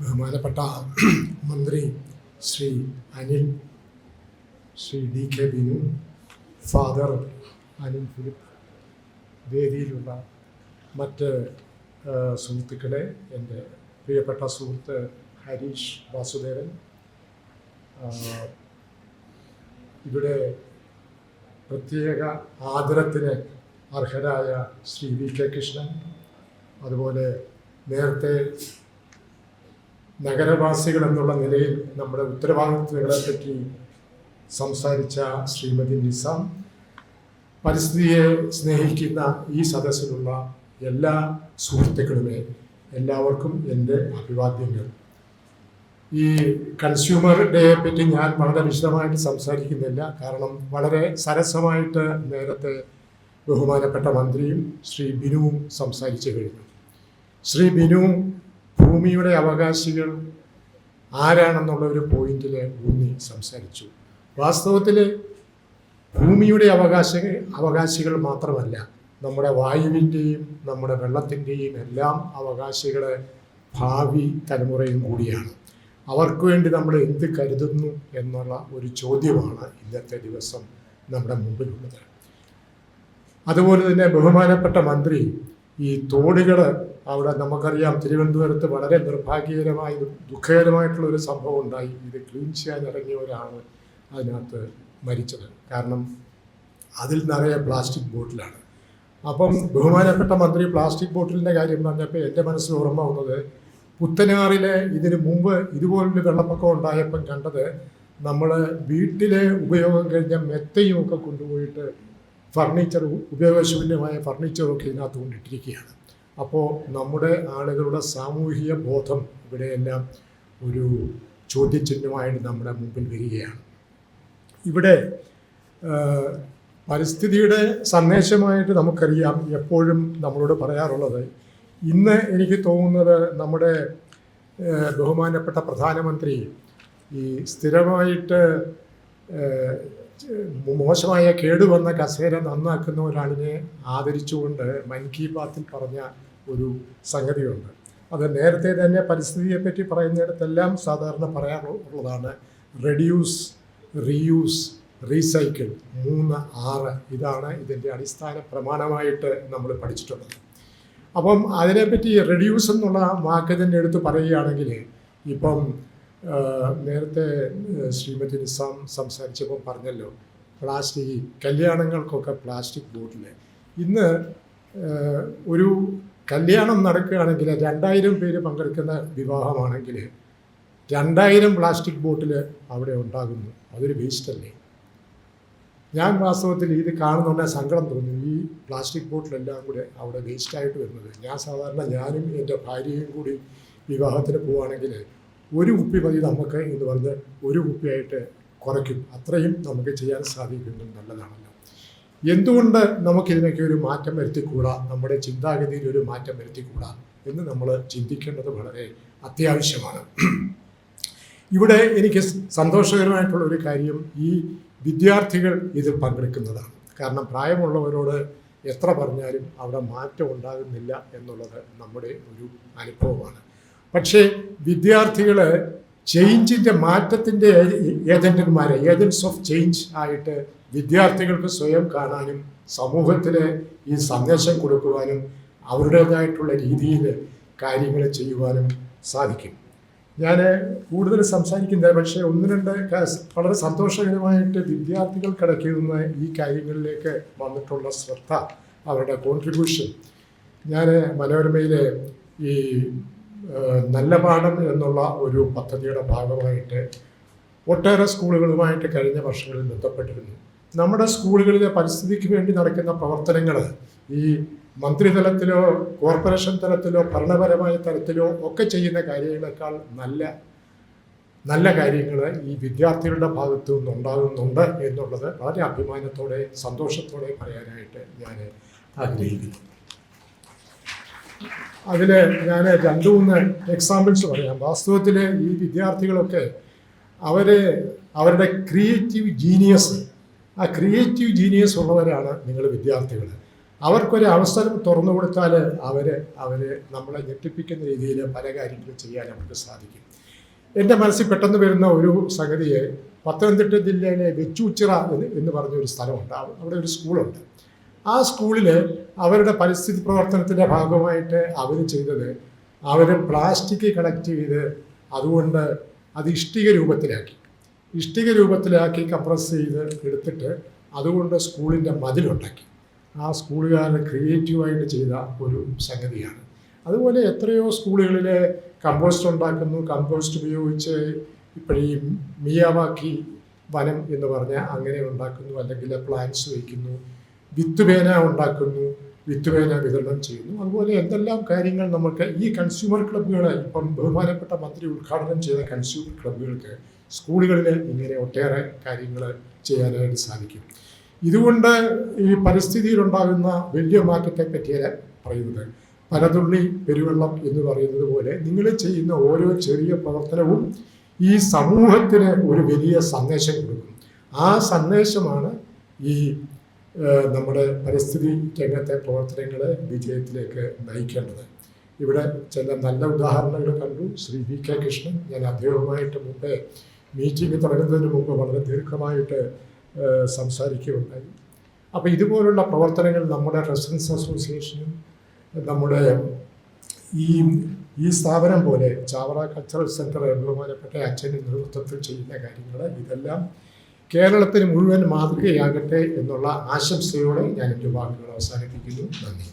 ബഹുമാനപ്പെട്ട മന്ത്രി Shri Anil Shri D K Binu father Anil Philip വേദിയിലുള്ള മറ്റ് സുഹൃത്തുക്കളെ എന്റെ പ്രിയപ്പെട്ട സുഹൃത്ത് ഹരീഷ് വാസുദേവൻ ഇവിടെ പ്രത്യേക ആദരത്തിന് അർഹരായ ശ്രീ വി കെ കൃഷ്ണൻ അതുപോലെ നേരത്തെ നഗരവാസികൾ എന്നുള്ള നിലയിൽ നമ്മുടെ ഉത്തരവാദിത്വങ്ങളെ പറ്റി സംസാരിച്ച ശ്രീമതി നിസാം പരിസ്ഥിതിയെ സ്നേഹിക്കുന്ന ഈ സദസ്സിലുള്ള എല്ലാ സുഹൃത്തുക്കളുമേ എല്ലാവർക്കും എന്റെ അഭിവാദ്യങ്ങൾ. ഈ കൺസ്യൂമർ ഡേയെ പറ്റി ഞാൻ വളരെ വിശദമായിട്ട് സംസാരിക്കുന്നില്ല. കാരണം വളരെ സരസമായിട്ട് നേരത്തെ ബഹുമാനപ്പെട്ട മന്ത്രിയും ശ്രീ ബിനുവും സംസാരിച്ചു കഴിഞ്ഞു. ശ്രീ ബിനു ഭൂമിയുടെ അവകാശികൾ ആരാണെന്നുള്ള ഒരു പോയിന്റിൽ ഊന്നി സംസാരിച്ചു. വാസ്തവത്തിൽ ഭൂമിയുടെ അവകാശ അവകാശികൾ മാത്രമല്ല നമ്മുടെ വായുവിന്റെയും നമ്മുടെ വെള്ളത്തിന്റെയും എല്ലാം അവകാശികളെ ഭാവി തലമുറയും കൂടിയാണ്. അവർക്ക് വേണ്ടി നമ്മൾ എന്ത് കരുതുന്നു എന്നുള്ള ഒരു ചോദ്യമാണ് ഇന്നത്തെ ദിവസം നമ്മുടെ മുമ്പിലുള്ളത്. അതുപോലെ തന്നെ ബഹുമാനപ്പെട്ട മന്ത്രി ഈ തോടുകൾ അവിടെ നമുക്കറിയാം തിരുവനന്തപുരത്ത് വളരെ നിർഭാഗ്യകരമായ ദുഃഖകരമായിട്ടുള്ള ഒരു സംഭവം ഉണ്ടായി. ഇത് ക്ലീൻ ചെയ്യാൻ ഇറങ്ങിയ ഒരാണ് അതിനകത്ത് മരിച്ചത്. കാരണം അതിൽ നിറയെ പ്ലാസ്റ്റിക് ബോട്ടിലാണ്. അപ്പം ബഹുമാനപ്പെട്ട മന്ത്രി പ്ലാസ്റ്റിക് ബോട്ടിലിന്റെ കാര്യം പറഞ്ഞപ്പോൾ എന്റെ മനസ്സിൽ ഓർമ്മ വന്നത് പുത്തനാറിലെ ഇതിന് മുമ്പ് ഇതുപോലൊരു വെള്ളപ്പൊക്കം ഉണ്ടായപ്പം കണ്ടത് നമ്മൾ വീട്ടിലെ ഉപയോഗം കഴിഞ്ഞ മെത്തയും ഒക്കെ കൊണ്ടുപോയിട്ട് ഫർണിച്ചർ ഉപയോഗശൂന്യമായ ഫർണിച്ചറൊക്കെ ഇതിനകത്ത് കൊണ്ടിട്ടിരിക്കുകയാണ്. അപ്പോൾ നമ്മുടെ ആളുകളുടെ സാമൂഹിക ബോധം ഇവിടെയെല്ലാം ഒരു ചോദ്യചിഹ്നമായിട്ട് നമ്മുടെ മുമ്പിൽ വരികയാണ്. ഇവിടെ പരിസ്ഥിതിയുടെ സന്ദേശമായിട്ട് നമുക്കറിയാം എപ്പോഴും നമ്മളോട് പറയാറുള്ളത്. ഇന്ന് എനിക്ക് തോന്നുന്നത് നമ്മുടെ ബഹുമാനപ്പെട്ട പ്രധാനമന്ത്രി ഈ സ്ഥിരമായിട്ട് മോശമായ കേടുവന്ന കസേര നന്നാക്കുന്ന ഒരാളിനെ ആദരിച്ചുകൊണ്ട് മൻ കി ബാത്തിൽ പറഞ്ഞ ഒരു സംഗതിയുണ്ട്. അത് നേരത്തെ തന്നെ പരിസ്ഥിതിയെപ്പറ്റി പറയുന്നിടത്തെല്ലാം സാധാരണ പറയാറുള്ളതാണ് റെഡ്യൂസ് റീയൂസ് റീസൈക്കിൾ മൂന്ന് ആറ് ഇതാണ് ഇതിന്റെ അടിസ്ഥാന പ്രമാണമായിട്ട് നമ്മൾ പഠിച്ചിട്ടുള്ളത്. അപ്പം അതിനെപ്പറ്റി റെഡ്യൂസ് എന്നുള്ള വാക്ക് തന്നെ എടുത്ത് പറയുകയാണെങ്കിൽ ഇപ്പം നേരത്തെ ശ്രീമതി നിസാം സംസാരിച്ചപ്പോൾ പറഞ്ഞല്ലോ പ്ലാസ്റ്റിക് കല്യാണങ്ങൾക്കൊക്കെ പ്ലാസ്റ്റിക് ബോട്ടിൽ ഇന്ന് ഒരു കല്യാണം നടക്കുകയാണെങ്കിൽ രണ്ടായിരം പേര് പങ്കെടുക്കുന്ന വിവാഹമാണെങ്കിൽ രണ്ടായിരം പ്ലാസ്റ്റിക് ബോട്ടിൽ അവിടെ ഉണ്ടാകുന്നു. അതൊരു വേസ്റ്റ് അല്ലേ ഞാൻ വാസ്തവത്തിൽ ഇത് കാണുന്നുണ്ടെ സങ്കടം തോന്നി. ഈ പ്ലാസ്റ്റിക് ബോട്ടിലെല്ലാം കൂടെ അവിടെ വേസ്റ്റായിട്ട് വരുന്നത്. ഞാൻ സാധാരണ ഞാനും എന്റെ ഭാര്യയും കൂടി വിവാഹത്തിന് പോവുകയാണെങ്കിൽ ഒരു കുപ്പി മതി നമുക്ക് എന്ന് പറഞ്ഞ് ഒരു കുപ്പിയായിട്ട് കുറയ്ക്കും. അത്രയും നമുക്ക് ചെയ്യാൻ സാധിക്കുന്നത് നല്ലതാണല്ലോ. എന്തുകൊണ്ട് നമുക്കിതിനൊക്കെ ഒരു മാറ്റം വരുത്തിക്കൂടാ? നമ്മുടെ ചിന്താഗതിയിൽ ഒരു മാറ്റം വരുത്തിക്കൂടാ? എന്ന് നമ്മൾ ചിന്തിക്കേണ്ടത് വളരെ അത്യാവശ്യമാണ്. ഇവിടെ എനിക്ക് സന്തോഷകരമായിട്ടുള്ള ഒരു കാര്യം ഈ വിദ്യാർത്ഥികൾ ഇതിൽ പങ്കെടുക്കുന്നതാണ്. കാരണം പ്രായമുള്ളവരോട് എത്ര പറഞ്ഞാലും അവിടെ മാറ്റം ഉണ്ടാകുന്നില്ല എന്നുള്ളത് നമ്മുടെ ഒരു അനുഭവമാണ്. പക്ഷേ വിദ്യാർത്ഥികൾ ചേഞ്ചിന്റെ മാറ്റത്തിന്റെ ഏജന്റന്മാരെ ഏജൻസ് ഓഫ് ചേഞ്ച് ആയിട്ട് വിദ്യാർത്ഥികൾക്ക് സ്വയം കാണാനും സമൂഹത്തിന് ഈ സന്ദേശം കൊടുക്കുവാനും അവരുടേതായിട്ടുള്ള രീതിയിൽ കാര്യങ്ങൾ ചെയ്യുവാനും സാധിക്കും. ഞാൻ കൂടുതൽ സംസാരിക്കുന്നത് പക്ഷേ ഒന്ന് രണ്ട് വളരെ സന്തോഷകരമായിട്ട് വിദ്യാർത്ഥികൾ കിടക്കുന്ന ഈ കാര്യങ്ങളിലേക്ക് വന്നിട്ടുള്ള ശ്രദ്ധ അവരുടെ കോൺട്രിബ്യൂഷൻ ഞാൻ മനോരമയിലെ ഈ നല്ല പാഠം എന്നുള്ള ഒരു പദ്ധതിയുടെ ഭാഗമായിട്ട് ഒട്ടേറെ സ്കൂളുകളുമായിട്ട് കഴിഞ്ഞ വർഷങ്ങളിൽ ബന്ധപ്പെട്ടിരുന്നു. നമ്മുടെ സ്കൂളുകളിലെ പരിസ്ഥിതിക്ക് വേണ്ടി നടക്കുന്ന പ്രവർത്തനങ്ങൾ ഈ മന്ത്രിതലത്തിലോ കോർപ്പറേഷൻ തലത്തിലോ ഭരണപരമായ തലത്തിലോ ഒക്കെ ചെയ്യുന്ന കാര്യങ്ങളെക്കാൾ നല്ല നല്ല കാര്യങ്ങൾ ഈ വിദ്യാർത്ഥികളുടെ ഭാഗത്തു നിന്നുണ്ടാകുന്നുണ്ട് എന്നുള്ളത് വളരെ അഭിമാനത്തോടെ സന്തോഷത്തോടെ പറയാനായിട്ട് ഞാൻ ആഗ്രഹിക്കുന്നു. അതിൽ ഞാൻ രണ്ട് മൂന്ന് എക്സാമ്പിൾസ് പറയാം. വാസ്തവത്തിൽ ഈ വിദ്യാർത്ഥികളൊക്കെ അവർ അവരുടെ ക്രിയേറ്റീവ് ജീനിയസ് ആ ക്രിയേറ്റീവ് ജീനിയസ് ഉള്ളവരാണ് നിങ്ങൾ വിദ്യാർത്ഥികൾ അവർക്കൊരു അവസരം തുറന്നു കൊടുത്താൽ അവർ അവരെ നമ്മളെ ഞെട്ടിപ്പിക്കുന്ന രീതിയിൽ പല കാര്യങ്ങളും ചെയ്യാൻ അവർക്ക് സാധിക്കും. എന്റെ മനസ്സിൽ പെട്ടെന്ന് വരുന്ന ഒരു സംഗതിയെ പത്തനംതിട്ട ജില്ലയിലെ വെച്ചൂച്ചിറ എന്ന് പറഞ്ഞൊരു സ്ഥലമുണ്ട്. അവ- അവിടെ ഒരു സ്കൂളുണ്ട്. ആ സ്കൂളിൽ അവരുടെ പരിസ്ഥിതി പ്രവർത്തനത്തിന്റെ ഭാഗമായിട്ട് അവർ ചെയ്തത് അവർ പ്ലാസ്റ്റിക് കളക്ട് ചെയ്ത് അതുകൊണ്ട് അത് ഇഷ്ടിക രൂപത്തിലാക്കി. ഇഷ്ടിക രൂപത്തിലാക്കി കംപ്രസ് ചെയ്ത് എടുത്തിട്ട് അതുകൊണ്ട് സ്കൂളിന്റെ മതിലുണ്ടാക്കി. ആ സ്കൂളുകാർ ക്രിയേറ്റീവായിട്ട് ചെയ്ത ഒരു സംഗതിയാണ്. അതുപോലെ എത്രയോ സ്കൂളുകളിൽ കമ്പോസ്റ്റ് ഉണ്ടാക്കുന്നു. കമ്പോസ്റ്റ് ഉപയോഗിച്ച് ഇപ്പോഴീ മിയാവാക്കി വനം എന്ന് പറഞ്ഞാൽ അങ്ങനെ ഉണ്ടാക്കുന്നു. അല്ലെങ്കിൽ പ്ലാന്റ്സ് വയ്ക്കുന്നു. വിത്തുപേന ഉണ്ടാക്കുന്നു വിത്തുവേന വിതരണം ചെയ്യുന്നു. അതുപോലെ എന്തെല്ലാം കാര്യങ്ങൾ നമുക്ക് ഈ കൺസ്യൂമർ ക്ലബ്ബുകൾ ഇപ്പം ബഹുമാനപ്പെട്ട മന്ത്രി ഉദ്ഘാടനം ചെയ്ത കൺസ്യൂമർ ക്ലബ്ബുകൾക്ക് സ്കൂളുകളിൽ ഇങ്ങനെ ഒട്ടേറെ കാര്യങ്ങൾ ചെയ്യാനായിട്ട് സാധിക്കും. ഇതുകൊണ്ട് ഈ പരിസ്ഥിതിയിലുണ്ടാകുന്ന വലിയ മാറ്റത്തെ പറ്റിയാണ് പറയുന്നത്. പലതുള്ളി പെരുവെള്ളം എന്ന് പറയുന്നത് പോലെ നിങ്ങൾ ചെയ്യുന്ന ഓരോ ചെറിയ പ്രവർത്തനവും ഈ സമൂഹത്തിന് ഒരു വലിയ സന്ദേശം കൊടുക്കും. ആ സന്ദേശമാണ് ഈ നമ്മുടെ പരിസ്ഥിതി രംഗത്തെ പ്രവർത്തനങ്ങളെ വിജയത്തിലേക്ക് നയിക്കേണ്ടത്. ഇവിടെ ചില നല്ല ഉദാഹരണങ്ങൾ കണ്ടു. ശ്രീ വി കെ കൃഷ്ണൻ ഞാൻ അദ്ദേഹവുമായിട്ട് മുമ്പേ മീറ്റിംഗ് തുടങ്ങുന്നതിന് മുമ്പ് വളരെ ദീർഘമായിട്ട് സംസാരിക്കുകയുണ്ടായി. അപ്പോൾ ഇതുപോലുള്ള പ്രവർത്തനങ്ങൾ നമ്മുടെ റെസിഡൻസ് അസോസിയേഷനും നമ്മുടെ ഈ ഈ സ്ഥാപനം പോലെ ചാവറ കൾച്ചറൽ സെന്റർ ബഹുമാനപ്പെട്ട അച്ഛന്റെ നേതൃത്വത്തിൽ ചെയ്യുന്ന കാര്യങ്ങൾ ഇതെല്ലാം കേരളത്തിന് മുഴുവൻ മാതൃകയാകട്ടെ എന്നുള്ള ആശംസയോടെ ഞാൻ എന്റെ വാക്കുകൾ അവസാനിപ്പിക്കുന്നു. നന്ദി.